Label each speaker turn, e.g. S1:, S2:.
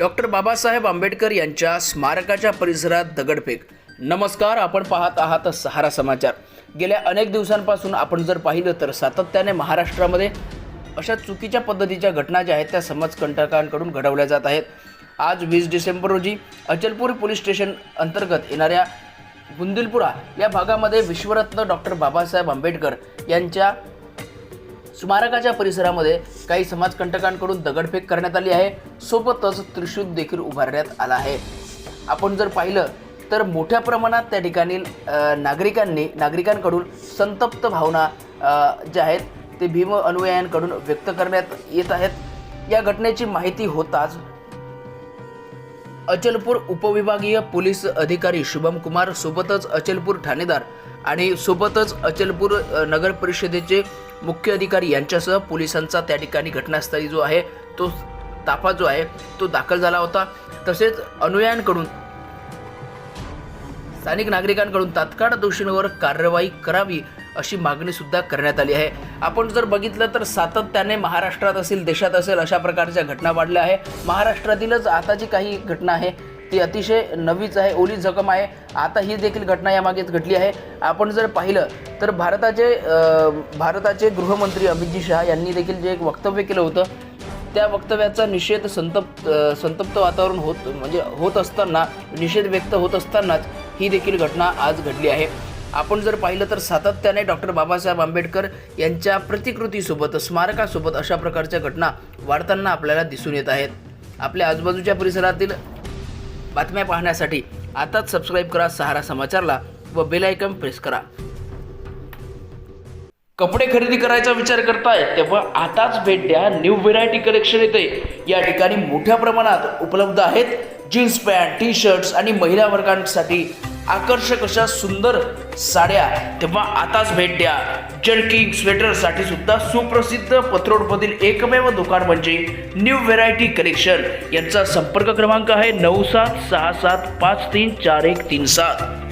S1: Doctor Babasaheb Ambedkar यांच्या स्मारकाच्या परिसरात दगडफेक. नमस्कार आपण पाहत आहात सहारा समाचार. गेल्या अनेक दिवसांपासून आपण जर पाहिलं तर सातत्याने महाराष्ट्रामध्ये अशा चुकीच्या पद्धतीच्या घटना ज्या आहेत त्या समाजकंटकांकडून घडवल्या जात आहेत. आज वीस डिसेंबर रोजी अचलपूर पोलीस स्टेशन अंतर्गत येणाऱ्या बुंदिलपुरा या भागामध्ये विश्वरत्न डॉक्टर बाबासाहेब आंबेडकर यांच्या स्मारकाच्या परिसरामध्ये काही समाजकंटकांकडून दगडफेक करण्यात आली आहे. सोबतच त्रिशूल देखील उभारण्यात आला आहे. आपण जर पाहिलं तर मोठ्या प्रमाणात त्या ठिकाणी नागरिकांनी नागरिकांकडून संतप्त भावना ज्या आहेत ते भीम अनुयायांकडून व्यक्त करण्यात येत आहेत. या घटनेची माहिती होताच अचलपूर उपविभागीय पोलीस अधिकारी शुभम कुमार सोबतच अचलपूर ठाणेदार आणि सोबतच अचलपूर नगर परिषदेचे मुख्य अधिकारी यांच्यासह पोलिसांचा त्या ठिकाणी घटनास्थळी जो आहे तो ताफा जो आहे तो दाखल झाला होता. तसेच अनुयायांकडून स्थानिक नागरिकांकडून तात्काळ दोषींवर कारवाई करावी अशी मागणी सुद्धा करण्यात आली आहे. आपण जर बघितलं तर सातत्याने महाराष्ट्रात असेल देशात असेल अशा प्रकारच्या घटना वाढल्या आहे. महाराष्ट्रातीलच आता जी काही घटना आहे ती अतिशय नवीच आहे ओली जखम आहे. आता ही देखील घटना यामागेच घडली आहे. आपण जर पाहिलं तर भारताचे भारताचे गृहमंत्री अमितजी शहा यांनी देखील जे एक वक्तव्य केलं होतं त्या वक्तव्याचा निषेध संतप्त संतप्त वातावरण होत म्हणजे होत असताना निषेध व्यक्त होत असतानाच ही देखील घटना आज घडली आहे. आपण जर पाहिलं तर सातत्याने डॉक्टर बाबासाहेब आंबेडकर यांच्या प्रतिकृतीसोबत स्मारकासोबत अशा प्रकारच्या घटना वाढताना आपल्याला दिसून येत आहेत. आपल्या आजूबाजूच्या परिसरातील बातम्या पाहण्यासाठी आताच सबस्क्राईब करा सहारा समाचारला व बेलायकन प्रेस करा. कपडे खरेदी करायचा विचार करताय तेव्हा आताच भेट द्या. न्यू व्हेरायटी कलेक्शन येते. या ठिकाणी मोठ्या प्रमाणात उपलब्ध आहेत. जीन्स पॅन्ट टी शर्ट्स आणि महिला वर्गांसाठी आकर्षक अशा सुंदर साड्या. तेव्हा आताच भेट द्या. जर्किंग स्वेटरसाठी सुद्धा सुप्रसिद्ध पत्रोडमधील एकमेव दुकान म्हणजे न्यू व्हेरायटी कलेक्शन यांचा संपर्क क्रमांक आहे नऊ सात सहा सात पाच तीन चार एक तीन सात.